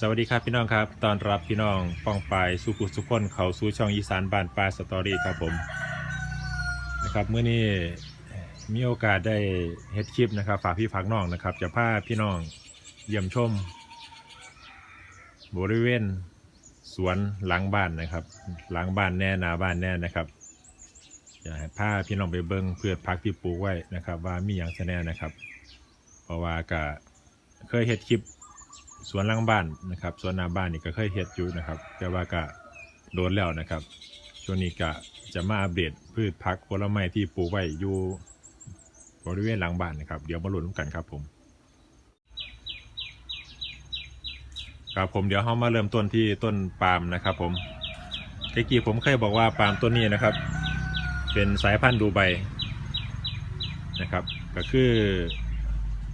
สวัสดีครับพี่น้องครับตอนรับพี่น้องป้องปายสุขุสุขคนเขาสู่ช่องอีสานบ้านปลายสตอรี่ครับผมนะครับเมื่อนี้มีโอกาสได้เฮ็ดคลิปนะครับ ฝากพี่ฝากน้องนะครับ จะพาพี่น้องเยี่ยมชม บริเวณสวนหลังบ้านนะครับ หลังบ้านแน่นาบ้านแน่นะครับจะให้พาพี่น้องไปเบิ้งเพื่อพักที่ปลูกไว้นะครับ ว่ามีอย่างแน่นะครับ เพราะว่าก็เคยเฮ็ดคลิป สวนหลังบ้านนะครับสวนหน้าบ้านนี่ก็เคยเฮ็ดอยู่นะครับ แต่ว่าก็โดนแล้วนะครับ ช่วงนี้ก็จะมาอัปเดตพืชพักผลไม้ที่ปลูกไว้อยู่บริเวณหลังบ้านนะครับ เดี๋ยวมาลุ้นกันครับผม ครับผมเดี๋ยวเรามาเริ่มต้นที่ต้นปาล์มนะครับ ผมเมื่อกี้ผมเคยบอกว่าปาล์มต้นนี้นะครับ เป็นสายพันธุ์ดูไบนะครับ ก็คือ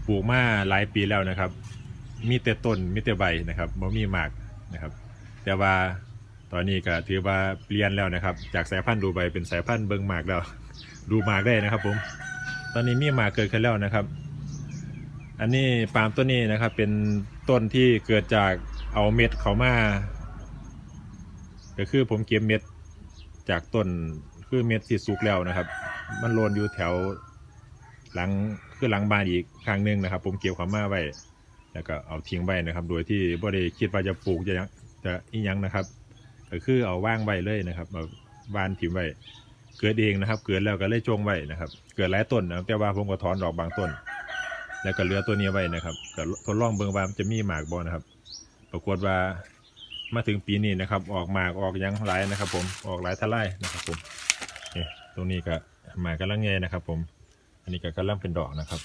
ปลูกมาหลายปีแล้วนะครับ มีแต่ต้นมีแต่ใบนะครับบ่มีหมากนะครับ แต่ว่าตอนนี้ก็ถือว่าเปลี่ยนแล้วนะครับ จากสายพันธุ์ดูใบเป็นสายพันธุ์เบิงหมากแล้ว ดูหมากได้นะครับผม ตอนนี้มีหมากเกิดขึ้นแล้วนะครับ อันนี้ปาล์มต้นนี้นะครับ เป็นต้นที่เกิดจากเอาเม็ดเขามา ก็คือผมเก็บเม็ดจากต้นคือเม็ดที่สุกแล้วนะครับ มันโลนอยู่แถวหลังคือหลังบ้านอีกครั้งหนึ่งนะครับ ผมเก็บเขามาไว้ แล้วก็เอาทิ้งไว้นะครับ โดยที่บ่ได้คิดว่าจะปลูกจะยังจะอีหยังนะครับก็คือเอาว่างไว้เลยนะครับเอาวานถิ่มไว้เกิดเองนะครับ เกิดแล้วก็เลยจงไว้นะครับ เกิดหลายต้นนะครับแต่ว่าผมก็ถอนดอกบางต้น แล้วก็เหลือตัวนี้ไว้นะครับก็ทดลองเบิ่งว่ามันจะมีหมากบ่นะครับ ปรากฏว่ามาถึงปีนี้นะครับ ออกหมากออกยังหลายนะครับ ผมออกหลายทลายนะครับผมนี่ตรงนี้ก็หมากกำลังแงนะครับ ผม อันนี้ก็กำลังเป็นดอกนะครับ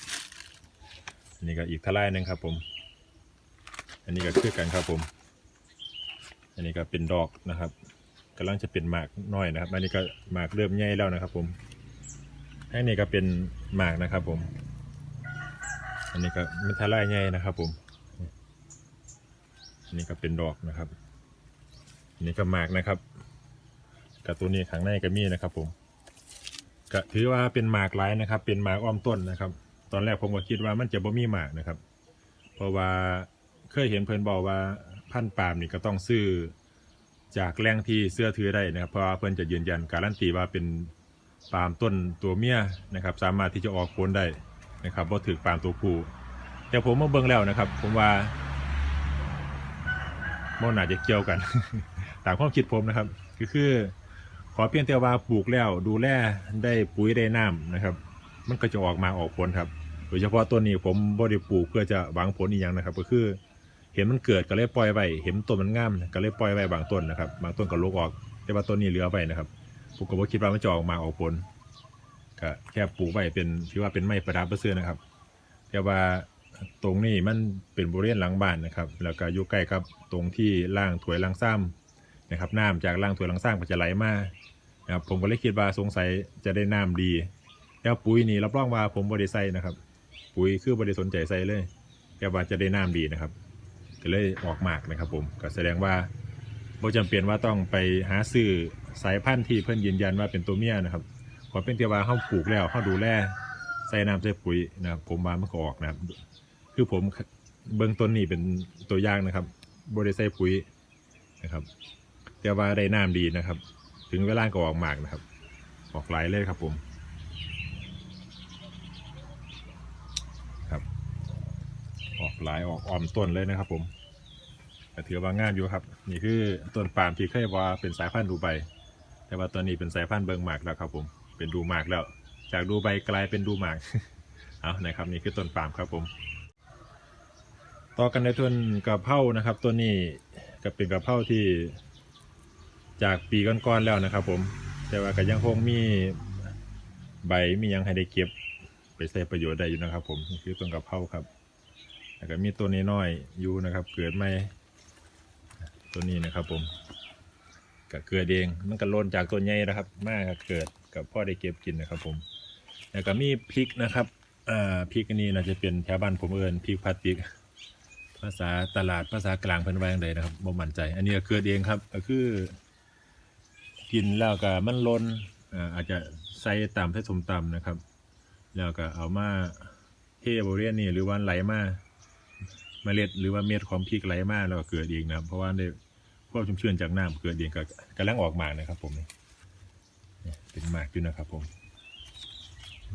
อันนี้ก็อีกทลายหนึ่งครับ ผม อันนี้ก็คือกันครับผม อันนี้ก็เป็นดอกนะครับกำลังจะเป็นหมากน้อยนะครับ อันนี้ก็หมากเริ่มใหญ่แล้วนะครับ ผมอันนี้ก็เป็นหมากนะครับ ผม อันนี้ก็ไม่ทลายใหญ่นะครับ ผม อันนี้ก็เป็นดอกนะครับอันนี้ก็หมากนะครับกับตัวนี้ข้างในก็มีนะครับ ผมก็ถือว่าเป็นหมากหลายนะครับ เป็นหมากอ้อมต้นนะครับ ตอนแรกผมก็คิดว่ามันจะบ่มีหมากนะครับ เพราะว่า เคยเห็นเพื่อนบอกว่าพันธุ์ปาล์มนี่ก็ต้องซื้อจากแหล่งที่เสื้อถือได้นะครับ เพราะว่าเพื่อนจะยืนยันการันตีว่าเป็นปาล์มต้นตัวเมียนะครับ สามารถที่จะออกผลได้นะครับบ่าถือปาล์มตัวผู้แต่ผมมาเบิ่งแล้วนะครับ ผมว่าบ่น่าจจะเกี่ยวกันตามความคิดผมนะครับ ก็คือ ขอเพียงแต่ว่าปลูกแล้วดูแลได้ปุ๋ยได้น้ำนะครับ มันก็จะออกมาออกผลครับ โดยเฉพาะต้นนี้ผมบริปลูกเพื่อจะหวังผลอีกอย่างนะครับ ก็คือ เห็นมันเกิดก็เลยปล่อยไว้เห็นต้นมันงามก็เลยปล่อยไว้บางต้นนะครับ บางต้นก็ลุกออก แต่ว่าต้นนี้เหลือไว้นะครับผมก็บ่คิดว่ามันจะออกมาออกผลก็แค่ปลูกไว้เป็นถือว่าเป็นไม้ประดับประเพื่อนะครับ แต่ว่าตรงนี้มันเป็นบริเวณหลังบ้านนะครับ แล้วก็อยู่ใกล้กับตรงที่ล่างถวยล่างซ้ำนะครับน้ำจากล่างถวยล่างซ้ำก็จะไหลมานะครับผมก็เลยคิดว่าสงสัยจะได้น้ำดี แล้วปุ๋ยนี่รับรองว่าผมบริใส่นะครับ ปุ๋ยคือบริสนใจใส่เลยแค่ว่าจะได้น้ำดีนะครับ ก็เลยออกหมากนะครับผมก็แสดงว่าบ่จำเป็นว่าต้องไปหาซื้อสายพันธุ์ที่เพิ่อนยืนยันว่าเป็นตัวเมียนะครับขอเป็นแต่ว่าเขาปลูกแล้วเขาดูแลใส่น้ำใส่ปุ๋ยนะครับผมว่ามันก็ออกนะครับ คือผมเบื้องต้นนี่เป็นตัวอย่างนะครับบริใส่ปุ๋ยนะครับแต่ว่าได้น้ำดีนะครับ ถึงเวลาก็ออกหมากนะครับ ออกหลายเลยครับผม ครับ ออกหลายออกออมต้นเลยนะครับผมแต่ถือว่างามอยู่ครับ นี่คือต้นปาล์มที่เคยว่าเป็นสายพันธุ์ดูใบแต่ว่าตอนนี้เป็นสายพันธุ์เบิงหมากแล้วครับผมเป็นดูหมากแล้ว จากดูใบกลายเป็นดูหมากเอานะครับนี่คือต้นปาล์มครับผม ต่อกันในต้นกระเพรานะครับตัวนี้ก็เป็นกระเพราที่จากปีก่อนๆแล้วนะครับ ผม แต่ว่าก็ยังคงมีใบมียังให้ได้เก็บ ไปใช้ประโยชน์ได้อยู่นะครับ ผมนี่คือต้นกระเพราครับ แล้วก็มีต้นนี้น้อยๆอยู่นะครับ เกิดใหม่ตัวนี้นะครับ ผมก็เกิดเองมันก็ล่นจากต้นใหญ่นะครับ มากก็เกิดกับพ่อได้เก็บกินนะครับ ผม แล้วก็มีพริกนะครับอ่าพริกอันนี้น่าจะเป็นแถวบ้านผมเอิญพริกพลาสติก ภาษาตลาดภาษากลางเพิ่นว่าจั่งใดนะครับบ่มั่นใจ อันนี้ก็เกิดเองครับ ก็คือ กินแล้วก็มันลนอ่าอาจจะใส่ตามใส่สมตำนะครับ แล้วก็เอามาเทบริเวณนี้หรือว่าไหลมา เมล็ดหรือว่าเม็ดของพริกไหลมาแล้วก็เกิดเองนะครับ เพราะว่าได้ความชุ่มชื้นจากน้ำเกิดเองก็กำลังออกหมากนะครับ ผมนี่นี่เป็นหมากอยู่นะครับ ผม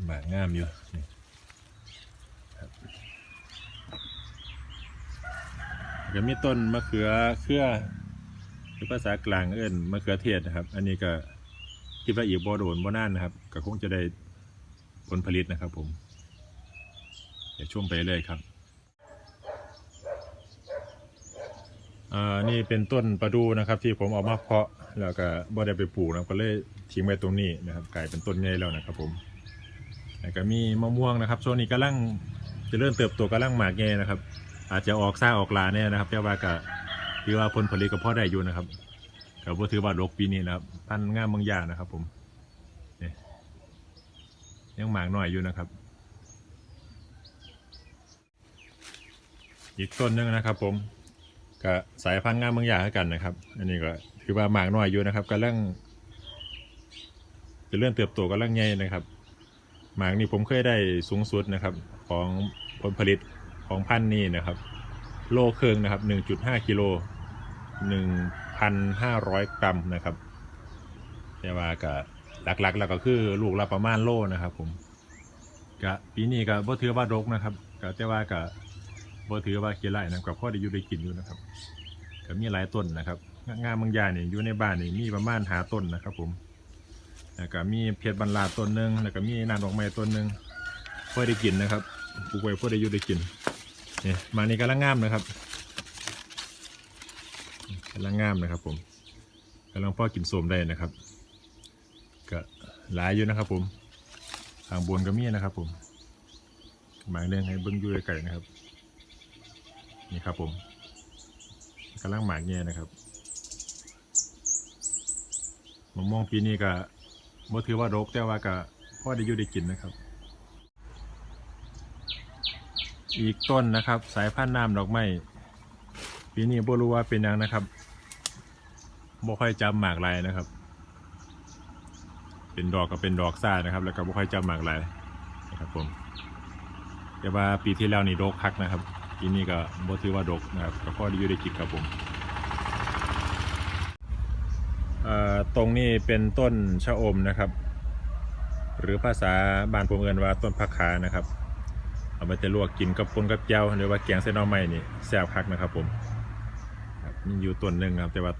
หมากงามอยู่นี่ครับแล้วก็มีต้นมะเขือเครือหรือภาษากลางเอิ้นมะเขือเทศนะครับ อันนี้ก็คิดว่าอีกบ่โดนบ่นานนะครับก็คงจะได้ผลผลิตนะครับ ผมเดี๋ยวช่วงไปเลยครับ อ่านี่เป็นต้นประดูนะครับ ที่ผมเอามาเพาะแล้วก็บ่ได้ไปปลูกนะก็เลยทิ้งไว้ตรงนี้นะครับกลายเป็นต้นใหญ่แล้วนะครับผมแล้วก็มีมะม่วงนะครับช่วงนี้กำลังจะเริ่มเติบโตกำลังหมากใหญ่นะครับ อาจจะออกซ่าออกลาเนี่ยนะครับแต่ว่าก็ถือว่าผลผลิตก็พอได้อยู่นะครับก็บ่ถือว่าดกปีนี้นะครับพันธุ์งามบางอย่างนะครับ ผมนี่ยังหมากหน้อยอยู่นะครับ อีกต้นหนึงนะครับ ผม ก็สายพันธุ์งามบางอย่างกันนะครับ อันนี้ก็ถือว่าหมากน้อยอยู่นะครับกำลังจะเริ่มเติบโตกำลังใหญ่นะครับหมากนี่ผมเคยได้สูงสุดนะครับ ของผลผลิตของพันธุ์นี้นะครับ โลเครึ่งนะครับ 1.5กิโล1,500 กรัมนะครับแต่ว่าก็หลักๆ แล้วก็คือลูกละประมาณโลนะครับ ผมก็ปีนี้ก็บ่ถือว่าดกนะครับก็แต่ว่าก็ บ่ถือว่าเขี้ไร่นะครับก็พอได้อยู่ได้กินอยู่นะครับก็มีหลายต้นนะครับ งามบางอย่างนี่ยอยู่ในบ้านนี่มีประมาณหาต้นนะครับผมแล้วก็มีเพชรบรรลาต้นหนึ่งแล้วก็มีนางดอกไม้ต้นหนึ่งพ่อได้กินนะครับปลูกไว้พ่อได้อยู่ได้กินเนี่ยมานี่กำลังงามนะครับกำลังงามนะครับผมกำลังพ่อกินโสมได้นะครับก็หลายอยู่นะครับผมทางบนก็มีนะครับผมหมายเรื่องให้เบิ้งยู่ไกลๆนะครับ นี่ครับผมกำลังหมากแง่นะครับมะม่วงปีนี้ก็บ่ถือว่ารกแต่ว่าก็พ่อได้อยู่ได้กินนะครับ อีกต้นนะครับ สายพันธุ์น้ำดอกไม้ปีนี้บ่รู้ว่าเป็นยังนะครับบ่ค่อยจำหมากลายนะครับ เป็นดอกก็เป็นดอกซ่านะครับ แล้วก็บ่ค่อยจำหมากลายนะครับผมแต่ว่าปีที่แล้วนี่รกคักนะครับ ปีนี้ก็บ่ถือว่าดกนะครับก็พอได้อยู่ได้กินครับผมตรงนี้เป็นต้นชะอมนะครับ หรือภาษาบ้านผมเอินว่าต้นผักขานะครับ เอาไปจะลวกกินกับปนกับแจ่วหรือว่าแกงเส้นหน่อไม้นี่แซ่บคักนะครับผมมีอยู่ต้นหนึ่งครับแต่ว่า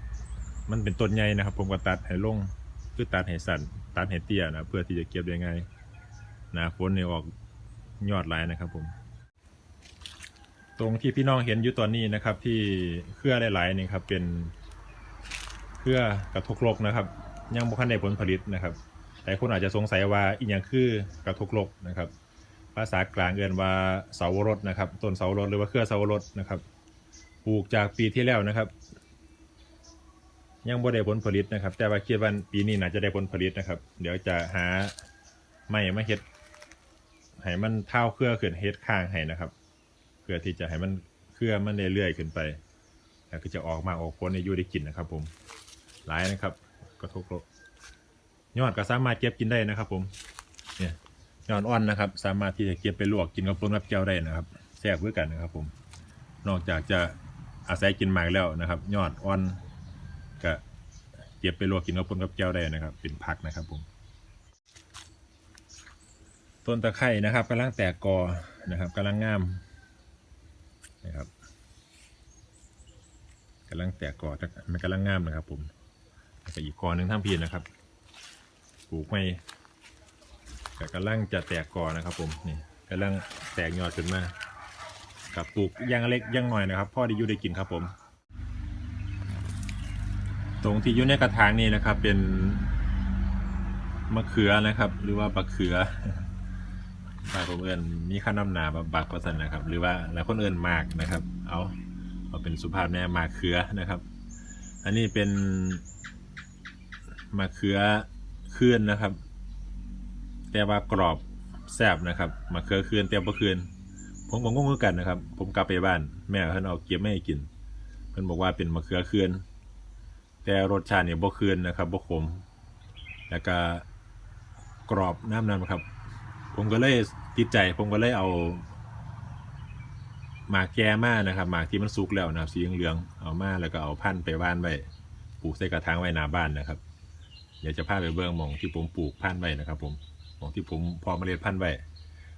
มันเป็นต้นใหญ่นะครับ ผมก็ตัดให้ลงคือตัดให้สั้นตัดให้เตี้ยนะเพื่อที่จะเก็บได้ง่ายหนาฝนนี่ออกยอดลายนะครับผม ตรงที่พี่น้องเห็นอยู่ตอนนี้นะครับ ที่เครือหลายๆนี่ครับเป็นเครือกระทกลกนะครับ ยังบ่คันได้ผลผลิตนะครับแต่คนอาจจะสงสัยว่าอีกอย่างคือกระทกลกนะครับ ภาษากลางเอินว่าเสาวรสนะครับต้นเสาวรสหรือว่าเครือเสาวรสนะครับปลูกจากปีที่แล้วนะครับ ยังบ่ได้ผลผลิตนะครับ แต่ว่าคิดว่าปีนี้น่าจะได้ผลผลิตนะครับ เดี๋ยวจะหาไม้มาเฮ็ดให้มันเท่าเครือเขึ้นเฮ็ดข้างให้นะครับ เพื่อที่จะให้มันเครือมันเรื่อยๆขึ้นไป แล้วก็จะออกมาออกผลในยูได้กินนะครับ ผมหลายนะครับกระทบยอดก็สามารถเก็บกินได้นะครับ ผมเนี่ยยอดอ่อนนะครับ สามารถที่จะเก็บไปลวกกินกับปนกับแก้วได้นะครับแซ่บด้วยกันนะครับ ผม นอกจากจะอาศัยกินหมากแล้วนะครับ ยอดอ่อนก็เก็บไปลวกกินกับปนกับแก้วได้นะครับ เป็นผักนะครับ ผมต้นตะไคร่นะครับกำลังแตกกอนะครับกำลังงาม นะครับกำลังแตกกอจากมันกำลังงามนะครับ ผมแล้วก็อีกกอหนึ่งทั้งพีนะครับปลูกไม่ก็กำลังจะแตกกอนะครับ ผมนี่กำลังแตกยอดขึ้นมากับปลูกยังเล็กยังหน่อยนะครับพ่อได้อยู่ได้กินครับผม ตรงที่อยู่ในกระถางนี่นะครับ เป็นมะเขือนะครับ หรือว่าบักเขือ บางผมเอิญมีข้าน้ำหนาบักประสันนะครับ หรือว่าหลายคนเอิญมากนะครับ เอาเอาเป็นสุภาพแน่มากเขือนะครับ อันนี้เป็นมะเขือเคลื่อนนะครับ แต่ว่ากรอบแซบนะครับมะเขือเคลื่อนแต่บ่เคลื่อนผมก็งงเหมือนกันนะครับ ผมกลับไปบ้าน แม่เพิ่นเอาเก็บไม่ให้กินเพิ่นบอกว่าเป็นมะเขือเคลื่อนแต่รสชาติเนี่ยบ่เคลื่อนนะครับบ่ขมแล้วก็กรอบน้ำนั้นครับ ผมก็เลยติดใจผมก็เลยเอาหมากแก่มานะครับหมากที่มันสุกแล้วนะครับสีเหลืองๆเอามาแล้วก็เอาพันธุ์ไปว่านไว้ปลูกใส่กระถางไว้หน้าบ้านนะครับ เดี๋ยวจะพาไปเบื้องมองที่ผมปลูกพันธุ์ไว้นะครับ ผมมองที่ผมพอเมล็ดพันธุ์ไว้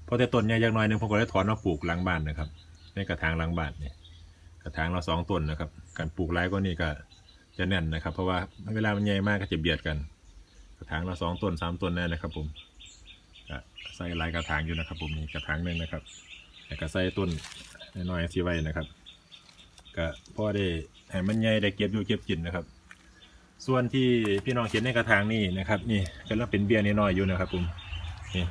พอแต่ต้นเนี่ยยังน้อยหนึงผมก็ได้ถอนมาปลูกหลังบ้านนะครับ ในกระถางหลังบ้านเนี่ยกระถางเราสองต้นนะครับ การปลูกไร้ก็นี่ก็จะแน่นนะครับ เพราะว่าเวลามันใหญ่มากก็จะเบียดกัน กระถางเราสองต้นสามต้นแน่นะครับ ผม ใส่ลายกระถางอยู่นะครับ ผมนี่กระถางหนึ่งนะครับแล้วก็ใส่ต้นน้อยๆที่ไว้นะครับก็พอได้ให้มันใหญ่ได้เก็บอยู่เก็บกินนะครับ ส่วนที่พี่น้องเห็นในกระถางนี่นะครับ นี่ก็เริ่มเป็นเบี้ยน้อยๆอยู่นะครับ ผมนี่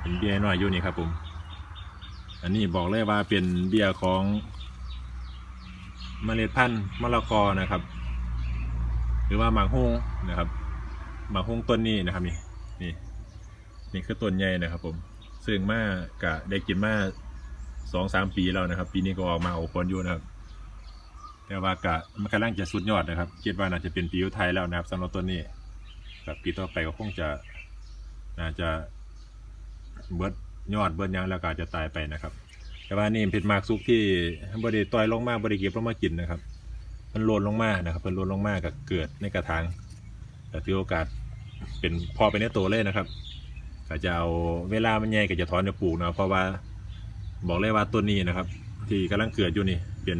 เป็นเบี้ยน้อยอยู่นี่ครับ ผม อันนี้บอกเลยว่าเป็นเบี้ยของเมล็ดพันธุ์มะละกอนะครับ หรือว่าหมากฮงนะครับหมากฮงต้นนี้นะครับนี่นี่ นี่คือต้นใหญ่นะครับ ผมซึ่งมากะได้กินมาสองสามปีแล้วนะครับ ปีนี้ก็ออกมาออกผลอยู่นะครับ แต่ว่ากะมันกำลังจะสุดยอดนะครับคิดว่าน่าจะเป็นปีอุทัยแล้วนะครับสำหรับต้นนี้กับปีต่อไปก็คงจะน่าจะเบิดยอดเบิดยังแล้วก็จะตายไปนะครับ แต่ว่านี่เป็นหมากซุกที่บริต่อยลงมากบริเก็บลงมากินนะครับมันโลนลงมานะครับมันโลนลงมากับเกิดในกระถางแต่ถือโอกาสเป็นพอไปในตัวเลยนะครับ ก็จะเอาเวลามันใหญ่ก็จะถอนจะปลูกนะเพราะว่าบอกเลยว่าต้นนี้นะครับ ที่กำลังเกิดอยู่นี่ เป็น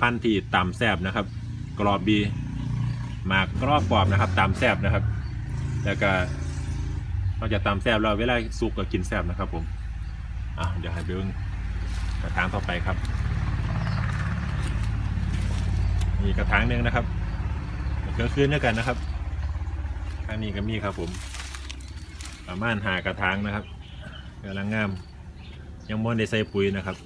พันธุ์ที่ตำแซบนะครับ กรอบดีหมากกรอบกรอบนะครับตำแซบนะครับ แล้วก็นอกจากตำแซบแล้วเวลาสุกก็กินแซบนะครับ ผมอะเดี๋ยวให้ไปเบิ่งกระถางต่อไปครับมีกระถางหนึ่งนะครับเกิดขึ้นด้วยกันนะครับข้างนี้ก็มีครับผม ประมาณหากระถางนะครับกำลังงาม ยังม้วนได้ใส่ปุ๋ยนะครับ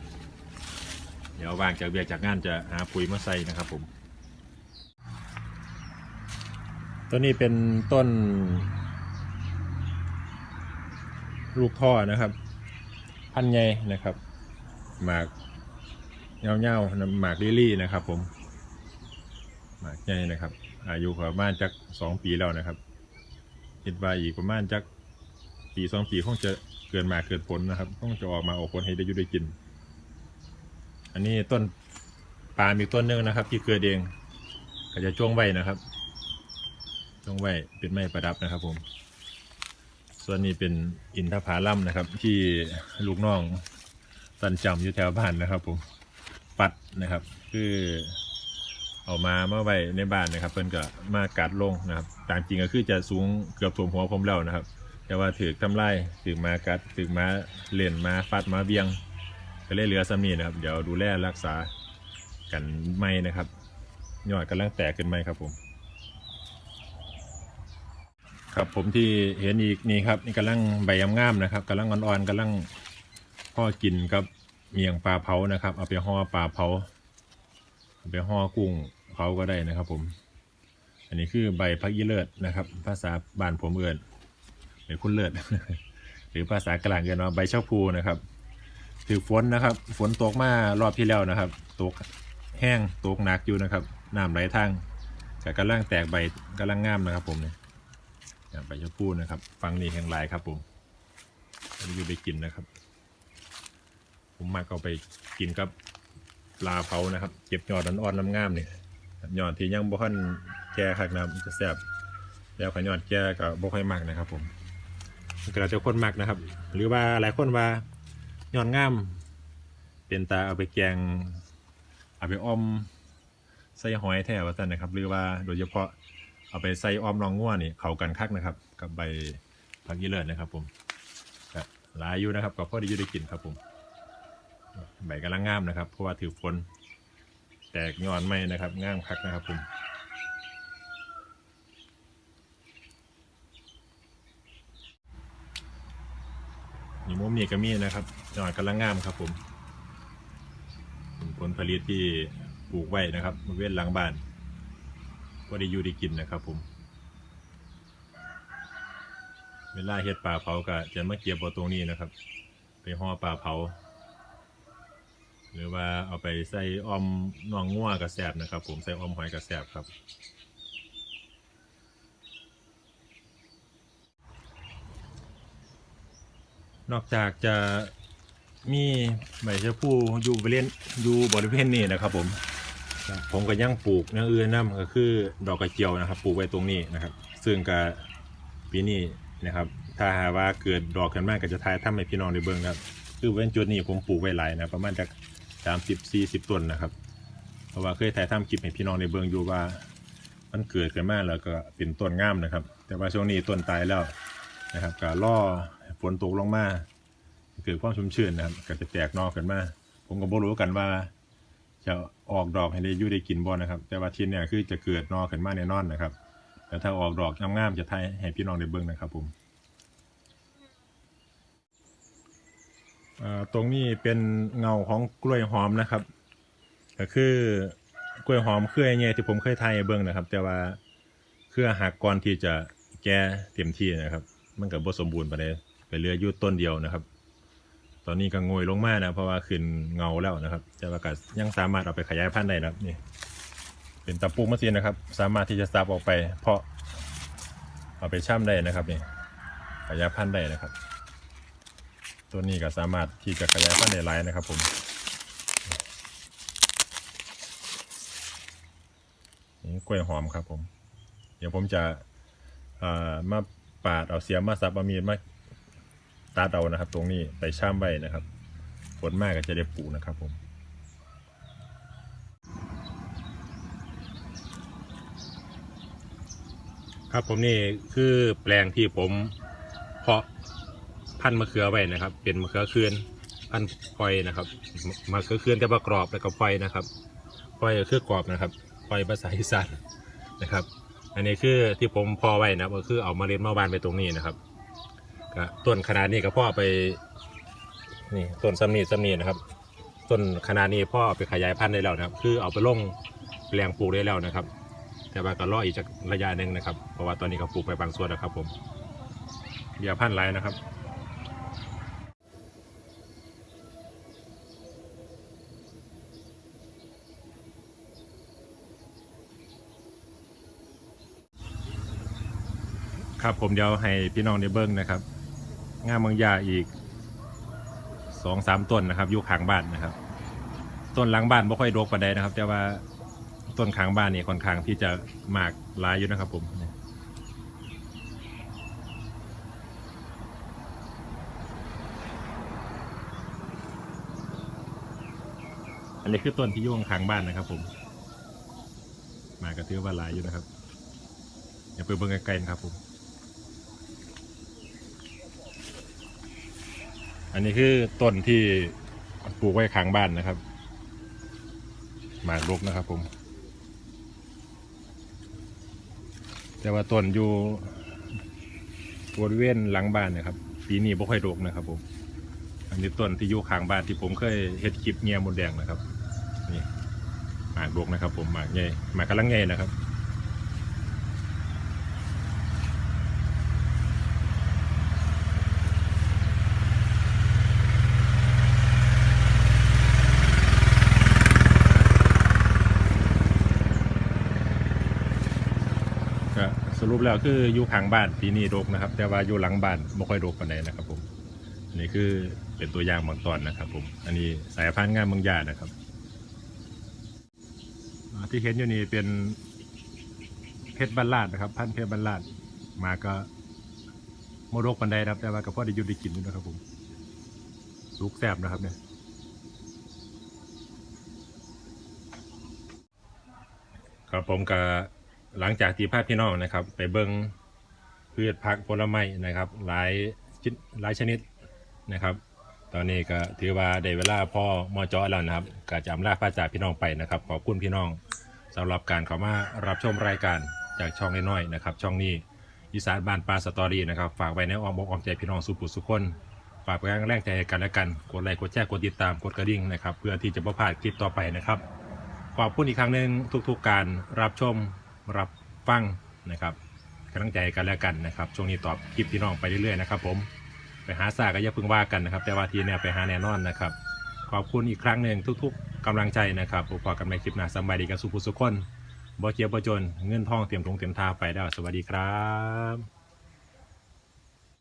เดี๋ยววางจากเบียกจากงานจะหาปุ๋ยมาใส่นะครับผมต้นนี้เป็นต้น ลูกท่อนะครับ พันใหญ่นะครับ หมากเงาๆนะหมากลิลลี่นะครับ ผม หมากใหญ่นะครับ อายุประมาณจักสองปีแล้วนะครับคิดว่าอีกประมาณจัก ปีสองปีคงจะเกินมาเกิดผลนะครับคงจะออกมาออกผลให้ได้อยู่ได้กิน อันนี้ต้นปาล์มอีกต้นหนึงนะครับ ที่เกิดเองก็จะจ้วงไว้นะครับจ้วงไว้เป็นไม้ประดับนะครับ ผม ส่วนนี้เป็นอินทผลัมนะครับ ที่ลูกน้องสันจำอยู่แถวบ้านนะครับ ผมปัดนะครับ คือเอามาเมื่อไว้ในบ้านนะครับ เพิ่นก็มากัดลงนะครับ ตามจริงก็คือจะสูงเกือบถ่วมหัวผมแล้วนะครับ แต่ว่าถือทำลายถือมากัดถือมาเล่นมาฟัดมาเบียง ก็เลยเหลือสมีนะครับ เดี๋ยวดูแลรักษากันไม่นะครับยอดกำลังแตกขึ้นไหมครับผม ครับผมที่เห็นอีกนี่ครับนี่กำลังใบยำงามนะครับกำลังอ่อนๆกำลังพ่อกินกับเมียงปลาเผานะครับ เอาไปห่อปลาเผาเอาไปห่อกุ้งเผาก็ได้นะครับ ผม อันนี้คือใบพักยีเลิศนะครับ ภาษาบ้านผมเอื่น หรือคุณเลิศหรือภาษากลางกันว่าะใบเช่าพูนะครับถือฝนนะครับ ฝนตกมารอบที่แล้วนะครับ ตกแห้งตกหนักอยู่นะครับน้ำไหลทางแต่กำลังแตกใบกำลังงามนะครับ ผมเนี่ยใบชะพูนะครับ ฟังนี่แห่งหลายครับผมอันนี้อยู่ไปกินนะครับ ผมมากเอาไปกินกับปลาเผานะครับ เก็บยอดอ่อนๆน้ำงามเนี่ยยอดที่ยังบ่ค่อนแก่คักนะครับมันจะแซบแล้วขยอดแก่ก็บ่ค่อยมักนะครับผม ก็แล้วแต่คนมักนะครับ หรือว่าหลายคนว่าย้อดงาม เป็นตาเอาไปแกง เอาไปอ้อมใส่หอยแท้ว่าซั่นนะครับ หรือว่าโดยเฉพาะเอาไปใส่อ้อมรองง่วนี่เข้ากันคักนะครับ กับใบผักยีเลิศนะครับ ผมหลายอยู่นะครับก็พอได้อยู่ได้กินครับผมใบกำลังงามนะครับ เพราะว่าถือฝนแตกยอดไม่นะครับงามคักนะครับผม นี่มุมนี้ก็มีนะครับยอดกำลังงามครับผมเป็นผลผลิตที่ปลูกไว้นะครับบริเวณหลังบ้านก็ได้อยู่ได้กินนะครับผม เวลาเฮ็ดปลาเผาก็จะมาเก็บเอาตรงนี้นะครับ ไปห่อปลาเผา หรือว่าเอาไปใส่อ้อมน่องงัวกระแสบนะครับ ผมใส่อ้อมหอยกระแสบครับ นอกจากจะมีใบชะพูอยู่บริเวณอยู่บริเวณนี้นะครับ ผม ผมก็ยังปลูกเนื้ออื่นน้ำก็คือดอกกระเจียวนะครับ ปลูกไว้ตรงนี้นะครับ ซึ่งก็ปีนี้นะครับ ถ้าหากว่าเกิดดอกขึ้นมากก็จะทายถ้าให้พี่น้องได้เบิ่งนะครับ คือเว้นจุดนี้ผมปลูกไว้หลายนะประมาณจากสามสิบสี่สิบต้นนะครับ เพราะว่าเคยถ่ายทำคลิปให้พี่น้องได้เบิ่งอยู่ว่า มันเกิดขึ้นมากแล้วก็เป็นต้นงามนะครับ แต่ว่าช่วงนี้ต้นตายแล้วนะครับก็ล่อ นตกลงมาเกิดความชุ่มชื้นนะครับก็จะแตกนอกขึ้นมาผมก็บ่รู้กันว่า จะออกดอกให้ได้อยู่ได้กินบ่นะครับ แต่ว่าทีเนี่ยคือจะเกิดนอขึ้นมาแน่นอนนะครับแต่ถ้าออกดอกงามๆจะถ่ายให้พี่น้องได้เบิ่งนะครับ ผมตรงนี้เป็นเงาของกล้วยหอมนะครับ ก็คือกล้วยหอมเครือไงที่ผมเคยทายเบิ่งนะครับ แต่ว่าเครือหักก่อนที่จะแก่เต็มที่นะครับ มันก็บ่สมบูรณ์ปานใไปเหลืออยู่ต้นเดียวนะครับ ตอนนี้ก็โงยลงมานะเพราะว่าขึ้นเงาแล้วนะครับแต่ว่าก็ยังสามารถเอาไปขยายพันธุ์ได้นะครับนี่เป็นตะปูมะซีนะครับ สามารถที่จะซับออกไป เพาะเอาไปช่ำได้นะครับนี่ขยายพันธุ์ได้นะครับ ตัวนี้ก็สามารถที่จะขยายพันธุ์ได้หลายนะครับ ผมนี่กล้วยหอมครับผม เดี๋ยวผมจะเอ่อมาปาดเอาเสียมมาซับเอามีดมา ตัดเอานะครับ ตรงนี้ไปช่ำไว้นะครับฝนมากก็จะได้ปูนะครับผมครับผมนี่คือแปลงที่ผมเพาะพันธุ์มะเขือไว้นะครับ เป็นมะเขือเคือนพันธุ์พลอยนะครับมะเขือเคือนแต่ว่ากรอบแล้วก็พลอยนะครับพลอยก็คือกรอบนะครับปล่อยภาษาอีสานนะครับ อันนี้คือที่ผมพอไว้นะครับก็คือเอามาเล็ดมาบานไปตรงนี้นะครับ ก็ต้นขนาดนี้ก็พ่อไปนี่ต้นซัมนีซัมนีนะครับต้นขนาดนี้พ่อไปขยายพันธุ์ได้แล้วนะครับ คือเอาไปลงแปลงปลูกได้แล้วนะครับ แต่ว่าก็รออีกจากระยะหนึ่งนะครับ เพราะว่าตอนนี้ก็ปลูกไปบางส่วนแล้วครับ ผมอย่าพันธุ์ไรนะครับครับผมเดี๋ยวให้พี่น้องได้เบิ้งนะครับ งามเมืองยาอีกสองสามต้นนะครับอยู่ข้างบ้านนะครับ ต้นหลังบ้านไม่ค่อยรกปานใดนะครับ แต่ว่าต้นข้างบ้านนี่ค่อนข้างที่จะมากหลายอยู่นะครับผมอันนี้คือต้นที่ยู่ข้างบ้านนะครับ ผม มากระเทือว่าหลายอยู่นะครับอย่าไปเบิ่งไกลๆนะครับผม อันนี้คือต้นที่ปลูกไว้ข้างบ้านนะครับ หมากรุกนะครับผม แต่ว่าต้นอยู่บริเวณหลังบ้านนะครับ ปีนี้บ่ค่อยรกนะครับผม อันนี้ต้นที่อยู่ข้างบ้านที่ผมเคยเฮ็ดคลิปเงียมดแดงนะครับ นี่หมากรุกนะครับ ผมหมากใหญ่หมากกำลังใหญ่นะครับ ก็ส รุปแล้วคืออยู่ข้างบ้านปีนี้รกนะครับ แต่ว่าอยู่หลังบ้านไม่ค่อยรกปานใดนะครับผมอันนี้คือเป็นตัวอย่างบางตอนนะครับ ผม อันนี้สายพันธุ์งามเมืองยานะครับที่เห็นอยู่นี่เป็นเพชรบรรลาดนะครับ พันธุ์เพชรบรรลาดมาก็โมรกปันใดนะครับ แต่ว่าก็พอได้อยุได้กินอยู่นะครับผมลูกแซบนะครับเนี่ยครับผมก็ หลังจากที่พาพี่น้องนะครับ ไปเบิ้งพืชผักผลไม้นะครับหลายชนิดหลายชนิดนะครับ ตอนนี้ก็ถือว่าได้เวลาพ่อมอจอแล้วนะครับก็จะอำลาพระจากพี่น้องไปนะครับ ขอบคุณพี่น้องสำหรับการเข้ามารับชมรายการจากช่องน้อยๆนะครับ ช่องนี้อีสานบ้านปลาสตอรี่นะครับ ฝากไว้ในอ้อมอกอ้อมใจพี่น้องสุขุสุขคนฝากเป็นกำลังแรงใจกันและกันกดไลค์กดแชร์กดติดตามกดกระดิ่งนะครับ เพื่อที่จะไม่พลาดคลิปต่อไปนะครับขอบคุณอีกครั้งหนึ่งทุกๆการรับชม รับฟังนะครับกำลังใจกันแล้วกันนะครับช่วงนี้ตอบคลิปพี่น้องไปเรื่อยๆนะครับผมไปหาซาก็อย่าเพิ่งว่ากันนะครับ แต่ว่าทีเนี่ยไปหาแน่นอนนะครับ ขอบคุณอีกครั้งหนึ่งทุก ๆกำลังใจนะครับพบกันในคลิปหน้าสบายดีกันสุขสุขคนบ่เกียวบ่จนเงินทองเตรียมทงเตรียมทาไปแล้วสวัสดีครับ